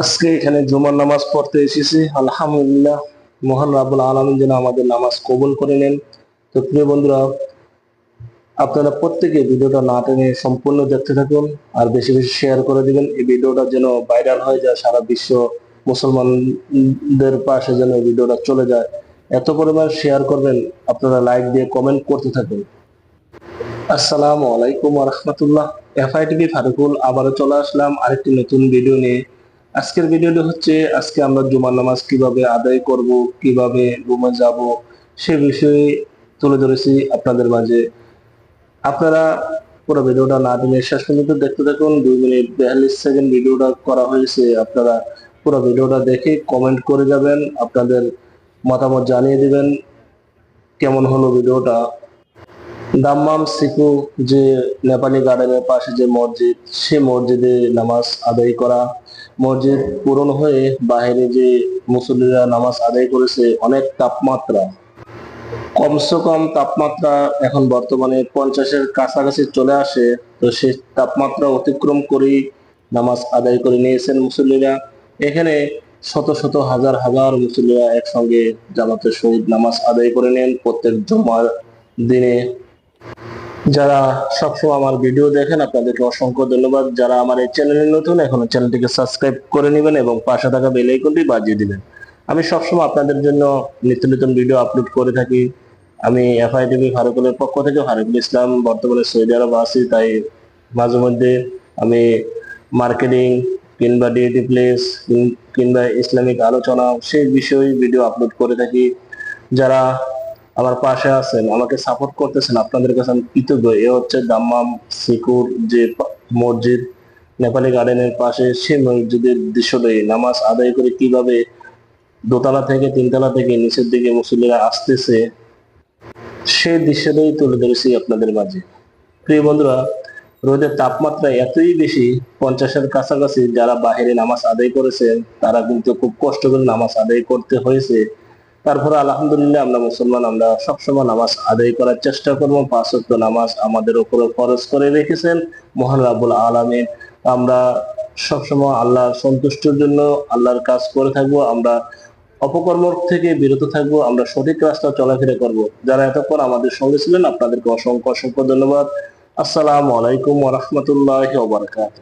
আজকে এখানে জুমার নামাজ পড়তে এসেছি। আলহামদুলিল্লাহ, মহান রাবুল আলমিন যেন আমাদের নামাজ কবুল করে নেন। তো প্রিয় বন্ধুরা, আপনারা প্রত্যেকে ভিডিওটা না টেনে সম্পূর্ণ দেখতে থাকুন আর বেশি বেশি শেয়ার করে দিবেন। এই ভিডিওটা যেন ভাইরাল হয়ে যায়, সারা বিশ্ব মুসলমানদের পাশে যেন এই ভিডিওটা চলে যায়। এত পরিমাণ শেয়ার করবেন, আপনারা লাইক দিয়ে কমেন্ট করতে থাকুন। আসসালামু আলাইকুম রহমতুল্লাহ। এফআই টিভি ফারুকুল, আবারও চলে আসলাম আরেকটি নতুন ভিডিও নিয়ে। আজকের ভিডিওটা হচ্ছে, আজকে আমরা জুমার নামাজ কীভাবে আদায় করব, কীভাবে রুমে যাব, সে বিষয়ে তুলে ধরেছি আপনাদের মাঝে। আপনারা পুরো ভিডিওটা না টেনে শেষ পর্যন্ত দেখতে থাকুন। দুই মিনিট বিয়াল্লিশ সেকেন্ড ভিডিওটা করা হয়েছে, আপনারা পুরো ভিডিওটা দেখে কমেন্ট করে যাবেন, আপনাদের মতামত জানিয়ে দিবেন, কেমন হলো ভিডিওটা দাম্মাম সিকু যে নেপালি গার্ডেনের পাশে যে মসজিদ, সে মসজিদে নামাজ আদায় করা। মসজিদ পূরণ হয়ে বাইরে যে মুসল্লিরা নামাজ আদায় করেছে, অনেক তাপমাত্রা। কমসে কম তাপমাত্রা এখন বর্তমানে পঞ্চাশের কাছাকাছি চলে আসে, তো সেই তাপমাত্রা অতিক্রম করেই নামাজ আদায় করে নিয়েছেন মুসল্লিরা। এখানে শত শত হাজার হাজার মুসল্লিরা একসঙ্গে জামাতের সহিত নামাজ আদায় করে নেন প্রত্যেক জমার দিনে। যারা সবসময় আমার ভিডিও দেখেন, আপনাদেরকে অসংখ্য ধন্যবাদ। যারা আমার এই চ্যানেলে নতুন, এখনও চ্যানেলটিকে সাবস্ক্রাইব করে নেবেন এবং পাশে থাকা বেল আইকনটি বাজিয়ে দিবেন। আমি সবসময় আপনাদের জন্য নিত্য নতুন ভিডিও আপলোড করে থাকি। আমি এফআই টিভি ফারুকুলের পক্ষ থেকে ফারুকুল ইসলাম, বর্তমানে সৌদি আরব আছি, তাই মাঝে মধ্যে আমি মার্কেটিং কিংবা ডিএটি প্লেস কিংবা ইসলামিক আলোচনা, সেই বিষয়ে ভিডিও আপলোড করে থাকি। যারা আমার পাশে আছেন, আমাকে সাপোর্ট করতেছেন, আপনাদের কাছে আমি কৃতজ্ঞ। এ হচ্ছে দাম্মাম সিকুর যে মসজিদ, নেপালি গার্ডেনের পাশে সেই মসজিদের দৃশ্যটাই নামাজ আদায় করে কীভাবে দোতলা থেকে তিনতলা থেকে নিচের দিকে মুসল্লিরা আসতেছে সেই দৃশ্যটাই তুলে ধরেছি আপনাদের মাঝে। প্রিয় বন্ধুরা, রোদের তাপমাত্রা এতই বেশি, পঞ্চাশের কাছাকাছি, যারা বাহিরে নামাজ আদায় করেছেন, তারা কিন্তু খুব কষ্ট করে নামাজ আদায় করতে হয়েছে। তারপরে আলহামদুলিল্লাহ আমরা মুসলমান, আমরা সবসময় নামাজ আদায় করার চেষ্টা করব। পাঁচ নামাজ আমাদের উপরে খরচ করে রেখেছেন। মহান রাবুল আলমিন, আমরা সবসময় আল্লাহর সন্তুষ্টির জন্য আল্লাহর কাজ করে থাকব। আমরা অপকর্ম থেকে বিরত থাকব। আমরা সঠিক রাস্তা চলাফেরা করব। যারা এতক্ষণ আমাদের সঙ্গে ছিলেন, আপনাদেরকে অসংখ্য অসংখ্য ধন্যবাদ। আসসালামু আলাইকুম ওরহমতুল্লাহ ওবরাকাত